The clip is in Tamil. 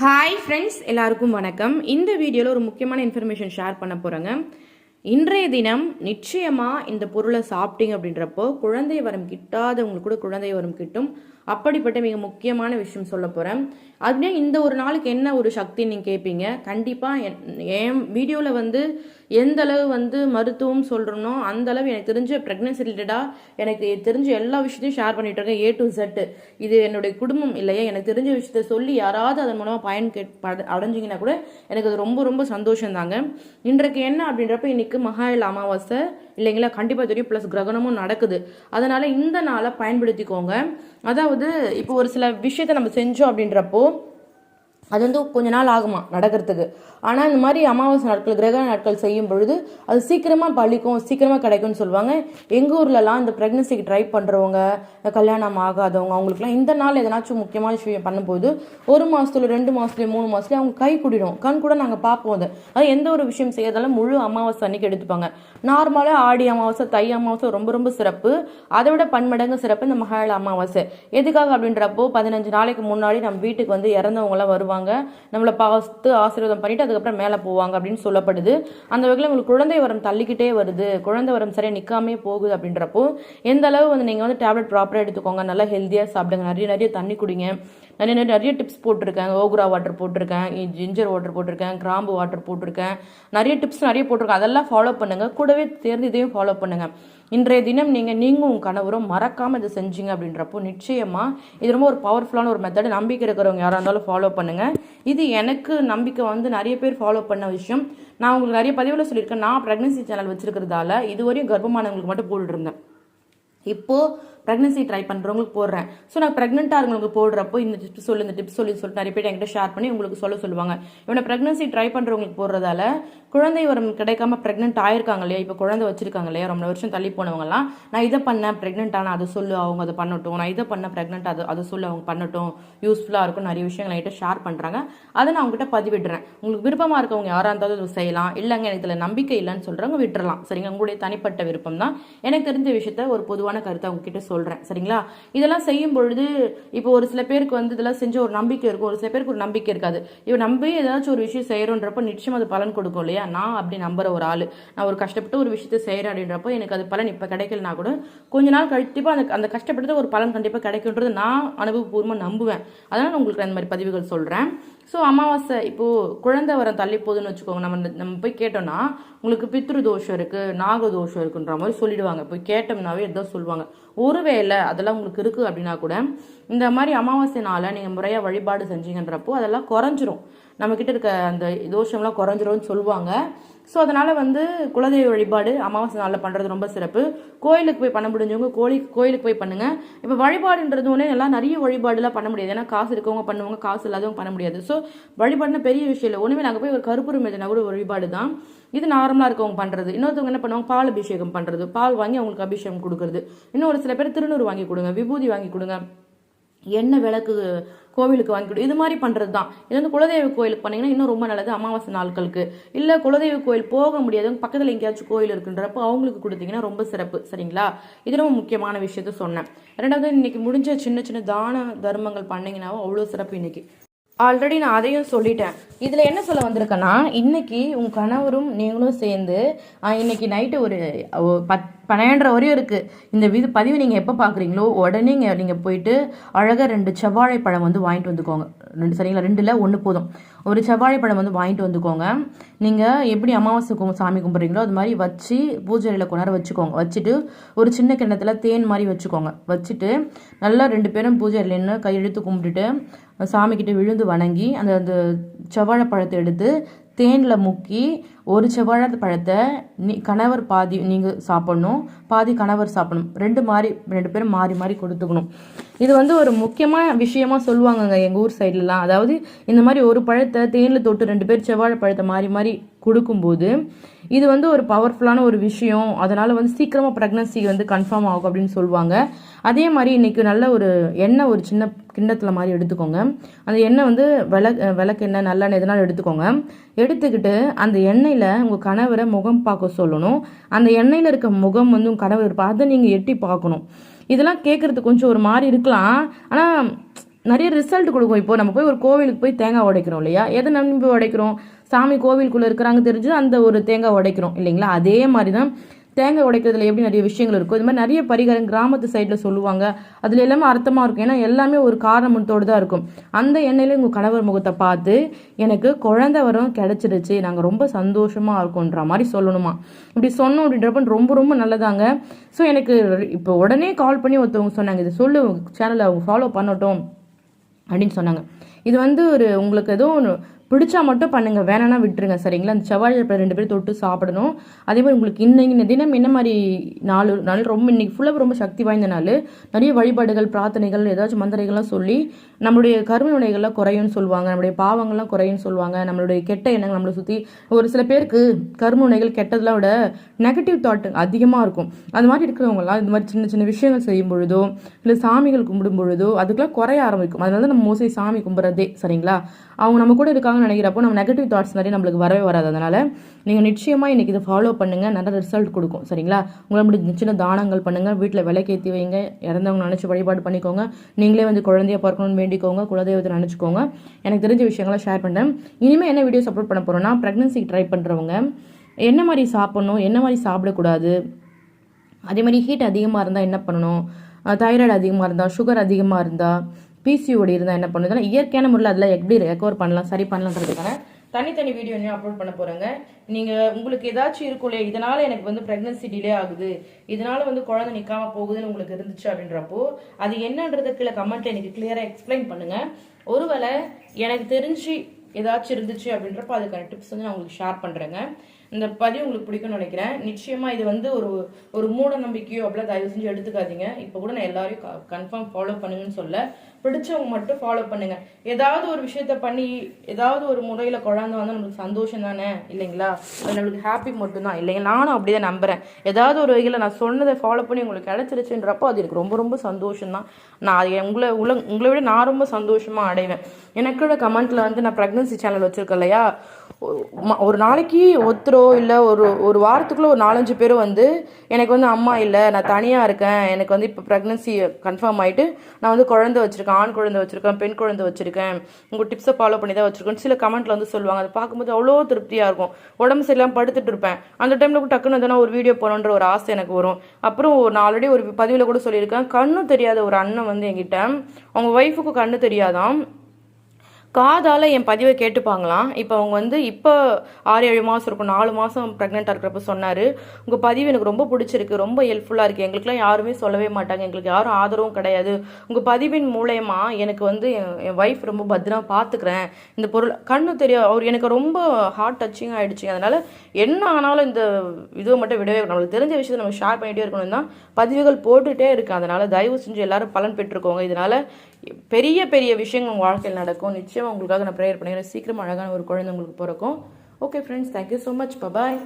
ஹாய் ஃப்ரெண்ட்ஸ் எல்லாருக்கும் வணக்கம். இந்த வீடியோவில் ஒரு முக்கியமான இன்ஃபர்மேஷன் ஷேர் பண்ண போகிறேங்க இன்றைய தினம் நிச்சயமாக இந்த பொருளை சாப்பிட்டீங்க அப்படின்றப்போ குழந்தை வரம் கிட்டாதவங்களுக்கு கூட குழந்தை வரம் கிட்டும். அப்படிப்பட்ட மிக முக்கியமான விஷயம் சொல்ல போகிறேன் அதுலேயே இந்த ஒரு நாளுக்கு என்ன ஒரு சக்தி நீங்கள் கேட்பீங்க கண்டிப்பாக என் வீடியோவில் வந்து எந்த அளவு வந்து மருத்துவம் சொல்கிறனோ அந்த அளவு எனக்கு தெரிஞ்ச ப்ரெக்னன்சி ரிலேட்டடாக எனக்கு தெரிஞ்ச எல்லா விஷயத்தையும் ஷேர் பண்ணிட்டு இருக்கேன் ஏ டு செட்டு இது என்னுடைய குடும்பம் இல்லையா எனக்கு தெரிஞ்ச விஷயத்த சொல்லி யாராவது அதன் மூலமாக பயன் கேட் பட- அடைஞ்சிங்கன்னா கூட எனக்கு அது ரொம்ப ரொம்ப சந்தோஷம் தாங்க இன்றைக்கு என்ன அப்படின்றப்ப இன்னைக்கு மகாயில் அமாவாசை இல்லைங்களா? கண்டிப்பாக தெரியும் ப்ளஸ் கிரகணமும் நடக்குது. அதனால் இந்த நாளை பயன்படுத்திக்கோங்க. அதாவது இப்போ ஒரு சில விஷயத்த நம்ம செஞ்சோம் அப்படின்றப்போ அது வந்து கொஞ்ச நாள் ஆகுமா நடக்கிறதுக்கு. ஆனால் இந்த மாதிரி அமாவாசை நாட்கள் கிரக நாட்கள் செய்யும் பொழுது அது சீக்கிரமாக பழிக்கும் சீக்கிரமாக கிடைக்கும்னு சொல்லுவாங்க. எங்கள் ஊர்லலாம் இந்த ப்ரெக்னன்சிக்கு ட்ரை பண்ணுறவங்க கல்யாணம் ஆகாதவங்க அவங்களுக்குலாம் இந்த நாள் எதனாச்சும் முக்கியமான விஷயம் பண்ணும்போது ஒரு மாதத்துல ரெண்டு மாதத்துலேயும் மூணு மாதத்துலேயும் அவங்க கை குடிடும். கண் கூட நாங்கள் பார்ப்போம் அது. அது எந்த ஒரு விஷயம் செய்யறதாலும் முழு அமாவாசை அன்னைக்கு எடுத்துப்பாங்க. நார்மலாக ஆடி அமாவாசை தை அமாவாசை ரொம்ப ரொம்ப சிறப்பு. அதை விட பன்மடங்கு சிறப்பு இந்த மகாள அமாவாசை. எதுக்காக அப்படின்றப்போ பதினஞ்சு நாளைக்கு முன்னாடி நம்ம வீட்டுக்கு வந்து இறந்தவங்களாம் வருவாங்க. நம்மளை பார்த்து ஆசீர்வாதம் பண்ணிட்டு அதுக்கப்புறம் மேலே போவாங்க அப்படின்னு சொல்லப்படுது. அந்த வகையில் உங்களுக்கு குழந்தை வரம் தள்ளிக்கிட்டே வருது. குழந்தை வரம் சரியாக நிற்காமே போகுது அப்படின்றப்போ எந்த அளவு வந்து நீங்கள் வந்து டேப்லெட் ப்ராப்பராக எடுத்துக்கோங்க. நல்லா ஹெல்த்தியாக சாப்பிடுங்க. நிறைய நிறைய தண்ணி குடிங்க. நிறைய நிறைய நிறைய டிப்ஸ் போட்டிருக்கேன். ஓகுரா வாட்டர் போட்டிருக்கேன். ஜிஞ்சர் வாட்டர் போட்டிருக்கேன். கிராம்பு வாட்டர் போட்டிருக்கேன். நிறைய டிப்ஸ் நிறைய போட்டிருக்கேன். அதெல்லாம் ஃபாலோ பண்ணுங்க. கூடவே சேர்ந்து இதையும் ஃபாலோ பண்ணுங்க. இன்றைய தினம் நீங்கள் நீங்கள் உங்கள் கணவரும் மறக்காமல் இதை செஞ்சீங்க அப்படின்றப்போ நிச்சயமாக இது ரொம்ப ஒரு பவர்ஃபுல்லான ஒரு மெத்தட் நம்பிக்கை இருக்கிறவங்க யாராக இருந்தாலும் ஃபாலோ பண்ணுங்க. இது எனக்கு நம்பிக்கை வந்து நிறைய பேர் ஃபாலோ பண்ண விஷயம். நான் உங்களுக்கு நிறைய பதிவில் சொல்லியிருக்கேன். நான் ப்ரெக்னன்சி சேனல் வச்சிருக்கிறதால இதுவரையும் கர்ப்பமானவங்களுக்கு மட்டும் போட்டுருந்தேன் இப்போ ப்ரெக்னன்சி ட்ரை பண்ணுறவங்களுக்கு போடுறேன். ஸோ நான் ப்ரெக்னெண்ட்டாக இருக்கவங்களுக்கு போடுறப்போ இந்த டிப்ஸ் சொல்லு இந்த டிப்ஸ் சொல்லி சொல்லிட்டு நிறைய பேர் என்கிட்ட ஷேர் பண்ணி உங்களுக்கு சொல்ல சொல்லுவாங்க. இவனை ப்ரெக்னன்சி ட்ரை பண்ணுறவங்களுக்கு போடுறதால குழந்தை வரம் கிடைக்காம ப்ரெக்னென்ட் ஆயிருக்காங்க இல்லையா? இப்போ குழந்தை வச்சிருக்காங்க இல்லையா? ரொம்ப வருஷம் தள்ளி போனவங்கலாம் நான் இதை பண்ணேன் ப்ரெக்னென்ட் நான் அதை சொல்லு அவங்க அதை பண்ணட்டும் நான் இதை பண்ண ப்ரெக்னென்ட் அதை அதை சொல்லு அவங்க பண்ணட்டும் யூஸ்ஃபுல்லாக இருக்கும் நிறைய விஷயங்கள் என்கிட்ட ஷேர் பண்ணுறாங்க அதை நான் அவங்ககிட்ட பதிவிடுறேன். உங்களுக்கு விருப்பமாக இருக்கவங்க யாராக இருந்தாலும் அதை செய்யலாம். இல்லைங்க எனக்கு இதில் நம்பிக்கை இல்லைன்னு சொல்கிறவங்க விட்டுறலாம். சரிங்க உங்களுடைய தனிப்பட்ட விருப்பம் தான் எனக்கு தெரிஞ்ச விஷயத்த ஒரு பொதுவான கருத்தை உங்ககிட்ட சொல்கிறேன் சரிங்களா? இதெல்லாம் செய்யும் பொழுது இப்போ ஒரு சில பேருக்கு வந்து இதெல்லாம் செஞ்ச ஒரு நம்பிக்கை இருக்கும். ஒரு சில பேருக்கு ஒரு நம்பிக்கை இருக்காது. இப்போ நம்பி ஏதாச்சும் ஒரு விஷயம் செய்கிறோன்றப்போ நிச்சயம் அது பலன் கொடுக்கும் இல்லையா? நான் அப்படி நம்புற ஒரு ஆள். நான் ஒரு கஷ்டப்பட்டு ஒரு விஷயத்தை செய்கிறேன் அப்படின்றப்போ எனக்கு அது பலன் இப்போ கிடைக்கலனா கூட கொஞ்ச நாள் கண்டிப்பாக அந்த அந்த கஷ்டப்பட்டது ஒரு பலன் கண்டிப்பாக கிடைக்குன்றது நான் அனுபவபூர்வமாக நம்புவேன். அதனால் நான் உங்களுக்கு அந்த மாதிரி பதிவுகள் சொல்கிறேன் ஸோ அமாவாசை இப்போது குழந்தை வரம் தள்ளி போகுதுன்னு வச்சுக்கோங்க. நம்ம நம்ம போய் கேட்டோம்னா உங்களுக்கு பித்ரு தோஷம் இருக்குது நாக தோஷம் இருக்குன்ற மாதிரி சொல்லிடுவாங்க. போய் கேட்டோம்னாவே எதாவது சொல்லுவாங்க. ஒருவேளை அதெல்லாம் உங்களுக்கு இருக்குது அப்படின்னா கூட இந்த மாதிரி அமாவாசை நாளை நீங்கள் முறையாக வழிபாடு செஞ்சீங்கன்றப்போ அதெல்லாம் குறைஞ்சிரும். நம்மக்கிட்ட இருக்க அந்த தோஷம்லாம் குறைஞ்சிரும்னு சொல்லுவாங்க. ஸோ அதனால் வந்து குலதெய்வ வழிபாடு அமாவாசை நாளில் பண்ணுறது ரொம்ப சிறப்பு. கோயிலுக்கு போய் பண்ண முடிஞ்சவங்க கோழி கோயிலுக்கு போய் பண்ணுங்கள் இப்போ வழிபாடுன்றது ஒன்றே எல்லாம் நிறைய வழிபாடுலாம் பண்ண முடியாது. ஏன்னா காசு இருக்கவங்க பண்ணுவாங்க காசு இல்லாதவங்க பண்ண முடியாது. ஸோ வழிபாடுனா பெரிய விஷயம் இல்லை. ஒன்றுமே நாங்கள் போய் ஒரு கருப்புரம் எதுனா கூட ஒரு வழிபாடு தான். இது நார்மலாக இருக்கவங்க பண்ணுறது இன்னொருத்தவங்க என்ன பண்ணுவாங்க பால் அபிஷேகம் பண்ணுறது பால் வாங்கி அவங்களுக்கு அபிஷேகம் கொடுக்குறது. இன்னும் ஒரு சில பேர் திருநூறு வாங்கி கொடுங்க விபூதி வாங்கி கொடுங்க. எண்ணெய் விளக்கு கோவிலுக்கு வாங்கி கொடு. இது மாதிரி பண்ணுறது தான் இது வந்து குலதெய்வ கோயிலுக்கு பண்ணிங்கன்னா இன்னும் ரொம்ப நல்லது அமாவாசை நாட்களுக்கு. இல்லை குலதெய்வ கோயில் போக முடியாதவங்க பக்கத்தில் எங்கேயாச்சும் கோயில் இருக்குன்றப்போ அவங்களுக்கு கொடுத்தீங்கன்னா ரொம்ப சிறப்பு. சரிங்களா? இது ரொம்ப முக்கியமான விஷயத்த சொன்னேன். ரெண்டாவது இன்னைக்கு முடிஞ்ச சின்ன சின்ன தான தர்மங்கள் பண்ணீங்கன்னாவும் அவ்வளோ சிறப்பு இன்னைக்கு. ஆல்ரெடி நான் அதையும் சொல்லிட்டேன். இதில் என்ன சொல்ல வந்திருக்கேன்னா இன்னைக்கு உங்கள் கணவரும் நீங்களும் சேர்ந்து இன்னைக்கு நைட்டு ஒரு பத் பன்னெண்டரை வரையும் இருக்குது இந்த இது பதிவு நீங்கள் எப்போ பார்க்குறீங்களோ உடனே நீங்கள் நீங்கள் போயிட்டு அழகாக ரெண்டு செவ்வாழை பழம் வந்து வாங்கிட்டு வந்துக்கோங்க. ரெண்டு சரிங்களா? ரெண்டில் ஒன்று போதும். ஒரு செவ்வாழை பழம் வந்து வாங்கிட்டு வந்துக்கோங்க. நீங்கள் எப்படி அமாவாசை கும் சாமி கும்பிட்றீங்களோ அது மாதிரி வச்சு பூஜை அறையில் கொண்டாட வச்சுக்கோங்க. வச்சுட்டு ஒரு சின்ன கிண்ணத்தில் தேன் மாதிரி வச்சுக்கோங்க. வச்சுட்டு நல்லா ரெண்டு பேரும் பூஜை நின்று கையெழுத்து கும்பிட்டுட்டு சாமிக்கிட்ட விழுந்து வணங்கி அந்த அந்த செவ்வாழை பழத்தை எடுத்து தேனில் முக்கி ஒரு செவ்வாழை பழத்தை நீ கணவர் பாதி நீங்கள் சாப்பிட்ணும் பாதி கணவர் சாப்பிடணும். ரெண்டு மாறி ரெண்டு பேரும் மாறி மாறி கொடுத்துக்கணும். இது வந்து ஒரு முக்கியமான விஷயமா சொல்லுவாங்கங்க எங்கள் ஊர் சைட்லலாம். அதாவது இந்த மாதிரி ஒரு பழத்தை தேனில் தொட்டு ரெண்டு பேர் செவ்வாழை பழத்தை மாறி மாறி கொடுக்கும்போது இது வந்து ஒரு பவர்ஃபுல்லான ஒரு விஷயம். அதனால் வந்து சீக்கிரமாக ப்ரெக்னன்சி வந்து கன்ஃபார்ம் ஆகும் அப்படின்னு சொல்லுவாங்க. அதே மாதிரி இன்றைக்கி நல்ல ஒரு எண்ணெய் ஒரு சின்ன கிண்ணத்தில் மாதிரி எடுத்துக்கோங்க. அந்த எண்ணெய் வந்து விளக் விளக்கெண்ணெய் நல்லெண்ணெய் எதனாலும் எடுத்துக்கோங்க. எடுத்துக்கிட்டு அந்த எண்ணெயில் உங்கள் கணவரை முகம் பார்க்க சொல்லணும். அந்த எண்ணெயில் இருக்க முகம் வந்து உங்கள் கணவர் இருப்பா அதை நீங்கள் எட்டி பார்க்கணும். இதெல்லாம் கேட்குறதுக்கு கொஞ்சம் ஒரு மாதிரி இருக்கலாம். ஆனால் நிறைய ரிசல்ட் கொடுக்கும். இப்போ நம்ம போய் ஒரு கோவிலுக்கு போய் தேங்காய் உடைக்கிறோம் இல்லையா? எதை நம்பி உடைக்கிறோம்? சாமி கோவிலுக்குள்ளே இருக்கிறாங்க தெரிஞ்சு அந்த ஒரு தேங்காய் உடைக்கிறோம் இல்லைங்களா? அதே மாதிரி தான் தேங்காய் உடைக்கிறதுல எப்படி நிறைய விஷயங்கள் இருக்கும் இது மாதிரி நிறைய பரிகாரம் கிராமத்து சைடில் சொல்லுவாங்க. அதில் எல்லாமே அர்த்தமாக இருக்கும். ஏன்னா எல்லாமே ஒரு காரணத்தோடு தான் இருக்கும். அந்த எண்ணெயில் உங்கள் கணவர் முகத்தை பார்த்து எனக்கு குழந்தை வரம் கிடச்சிருச்சு நாங்கள் ரொம்ப சந்தோஷமாக இருக்கோன்ற மாதிரி சொல்லணுமா? இப்படி சொன்னோம் அப்படின்றப்ப ரொம்ப ரொம்ப நல்லதாங்க. ஸோ எனக்கு இப்போ உடனே கால் பண்ணி ஒருத்தவங்க சொன்னாங்க இதை சொல்லு சேனலை அவங்க ஃபாலோ பண்ணட்டும் அப்படின்னு சொன்னாங்க. இது வந்து ஒரு உங்களுக்கு எதுவும் பிடிச்சா மட்டும் பண்ணுங்க. வேணாம்னா விட்டுருங்க. சரிங்களா? அந்த செவ்வாழை பழம் ரெண்டு பேரும் தொட்டு சாப்பிடணும். அதே மாதிரி உங்களுக்கு இன்னைக்கு தினம் என்ன மாதிரி நாலு நாள் ரொம்ப இன்னைக்கு ஃபுல்லாக ரொம்ப சக்தி வாய்ந்த நாள். நிறைய வழிபாடுகள் பிரார்த்தனைகள் ஏதாச்சும் மந்திரைகள்லாம் சொல்லி நம்மளுடைய கரும குறையும்னு சொல்லுவாங்க. நம்மளுடைய பாவங்கள்லாம் குறையும்னு சொல்லுவாங்க. நம்மளுடைய கெட்ட எண்ணங்கள் நம்மளை சுற்றி ஒரு சில பேருக்கு கரும வினைகள் கெட்டதெல்லாம் விட நெகட்டிவ் தாட் அதிகமாக இருக்கும். அது மாதிரி இருக்கிறவங்கலாம் இந்த மாதிரி சின்ன சின்ன விஷயங்கள் செய்யும் பொழுதோ இல்லை சாமிகள் கும்பிடும் பொழுதோ அதுக்கெல்லாம் குறைய ஆரம்பிக்கும். அதனால தான் நம்ம மோஸ்ட்லி சாமி கும்பிட்றதே சரிங்களா? அவங்க நம்ம கூட இருக்காங்கன்னு நினைக்கிறப்போ நம்ம நெகட்டிவ் தாட்ஸ் நிறைய நம்மளுக்கு வரவே வராது. அதனால நீங்கள் நிச்சயமாக இன்றைக்கி இதை ஃபாலோ பண்ணுங்கள் நல்ல ரிசல்ட் கொடுக்கும். சரிங்களா? உங்களை முடிஞ்ச சின்ன தானங்கள் பண்ணுங்கள் வீட்டில் விலைக்கேற்றி வைங்க. இறந்தவங்க நினச்சி வழிபாடு பண்ணிக்கோங்க. நீங்களே வந்து குழந்தைய பார்க்கணும்னு வேண்டிக்கோங்க. குலதெய்வத்தை நினச்சிக்கோங்க. எனக்கு தெரிஞ்ச விஷயங்களை ஷேர் பண்ணுறேன் இனிமேல் என்ன வீடியோஸ் அப்லோட் பண்ண போகிறோன்னா ப்ரெக்னன்சிக்கு ட்ரை பண்ணுறவங்க என்ன மாதிரி சாப்பிட்ணும் என்ன மாதிரி சாப்பிடக்கூடாது அதே மாதிரி ஹீட் அதிகமாக இருந்தால் என்ன பண்ணணும் தைராய்டு அதிகமாக இருந்தால் சுகர் அதிகமாக இருந்தால் பிசிஓடி இருந்தால் என்ன பண்ணுதுன்னா இயற்கையான முறையில் அதில் எப்படி ரெக்கவர் பண்ணலாம் சரி பண்ணலான்றதுக்கான தனித்தனி வீடியோ இன்னும் அப்லோட் பண்ண போகிறேங்க நீங்கள் உங்களுக்கு ஏதாச்சும் இருக்கும் இதனால் எனக்கு வந்து ப்ரெக்னன்சி டிலே ஆகுது. இதனால் வந்து குழந்தை நிற்காம போகுதுன்னு உங்களுக்கு இருந்துச்சு அப்படின்றப்போ அது என்னன்றது கீழே கமெண்ட்டில் எனக்கு கிளியராக எக்ஸ்பிளைன் பண்ணுங்கள் ஒருவேளை எனக்கு தெரிஞ்சு ஏதாச்சும் இருந்துச்சு அப்படின்றப்போ அதுக்கான டிப்ஸ் வந்து நான் உங்களுக்கு ஷேர் பண்ணுறேங்க இந்த பதிவு உங்களுக்கு பிடிக்கும்னு நினைக்கிறேன். நிச்சயமாக இது வந்து ஒரு ஒரு மூட நம்பிக்கையோ அப்படிலாம் தயவு செஞ்சு எடுத்துக்காதீங்க. இப்போ கூட நான் எல்லாரையும் கன்ஃபார்ம் ஃபாலோ பண்ணுங்கன்னு சொல்ல. பிடிச்சவங்க மட்டும் ஃபாலோ பண்ணுங்க. ஏதாவது ஒரு விஷயத்த பண்ணி ஏதாவது ஒரு முறையில் குழந்த வந்து நம்மளுக்கு சந்தோஷம் தானே? இல்லைங்களா? அது நம்மளுக்கு ஹாப்பி மட்டும்தான் இல்லைங்க நானும் அப்படி தான் நம்புறேன். ஏதாவது ஒரு வகையில் நான் சொன்னதை ஃபாலோ பண்ணி உங்களுக்கு கிடச்சிருச்சுன்றப்போ அது எனக்கு ரொம்ப ரொம்ப சந்தோஷம் தான். நான் அது உங்களை உள்ள உங்களை விட நான் ரொம்ப சந்தோஷமாக அடைவேன். எனக்குள்ள கமெண்ட்டில் வந்து நான் ப்ரெக்னன்சி சேனல் வச்சுருக்கேன் இல்லையா? ஒரு நாளைக்கு ஒருத்தரோ இல்லை ஒரு ஒரு வாரத்துக்குள்ளே ஒரு நாலஞ்சு பேரும் வந்து எனக்கு வந்து அம்மா இல்லை நான் தனியாக இருக்கேன் எனக்கு வந்து இப்போ ப்ரெக்னன்சி கன்ஃபார்ம் ஆகிட்டு நான் வந்து குழந்தை வச்சுருக்கேன் ஆண் குழந்தை வச்சுருக்கேன் பெண் குழந்தை வச்சுருக்கேன் உங்கள் டிப்ஸை ஃபாலோ பண்ணி தான் வச்சுருக்கேன் சில கமெண்ட்டில் வந்து சொல்லுவாங்க. அதை பார்க்கும்போது அவ்வளோ திருப்தியாக இருக்கும். உடம்பு சரியில்லாமல் படுத்துட்டு இருப்பேன். அந்த டைமில் டக்குன்னு எதனா ஒரு வீடியோ போகணுன்ற ஒரு ஆசை எனக்கு வரும். அப்புறம் நான் ஆல்ரெடி ஒரு பதிவில் கூட சொல்லியிருக்கேன். கண்ணும் தெரியாத ஒரு அண்ணன் வந்து என்கிட்ட அவங்க ஒய்ஃபுக்கு கண்ணு தெரியாதான் காதால் என் பதிவை கேட்டுப்பாங்களாம். இப்போ அவங்க வந்து இப்போ ஆறு ஏழு மாதம் இருக்கும். நாலு மாதம் ப்ரெக்னெண்ட்டாக இருக்கிறப்ப சொன்னார். உங்கள் பதிவு எனக்கு ரொம்ப பிடிச்சிருக்கு ரொம்ப ஹெல்ப்ஃபுல்லாக இருக்குது எங்களுக்குலாம் யாருமே சொல்லவே மாட்டாங்க. எங்களுக்கு யாரும் ஆதரவும் கிடையாது. உங்கள் பதிவின் மூலயமா எனக்கு வந்து என் என் ஒய்ஃப் ரொம்ப பத்திரமா பார்த்துக்கிறேன் இந்த பொருள் கண்ணு தெரியும் அவர் எனக்கு ரொம்ப ஹார்ட் டச்சிங் ஆகிடுச்சு அதனால் என்ன ஆனாலும் இந்த இதுவை மட்டும் விடவே நம்மளுக்கு தெரிஞ்ச விஷயத்தை நம்ம ஷேர் பண்ணிகிட்டே இருக்கணும் தான் பதிவுகள் போட்டுகிட்டே இருக்கேன் அதனால் தயவு செஞ்சு எல்லாரும் பலன் பெற்றுக்கோங்க. இதனால் பெரிய பெரிய விஷயங்கள் உங்கள் வாழ்க்கையில் நடக்கும். நிச்சயம் உங்களுக்காக நான் ப்ரேயர் பண்ணிக்கிறேன் சீக்கிரம் அழகான ஒரு குழந்தை உங்களுக்கு பிறக்கும். Okay friends thank you so much bye bye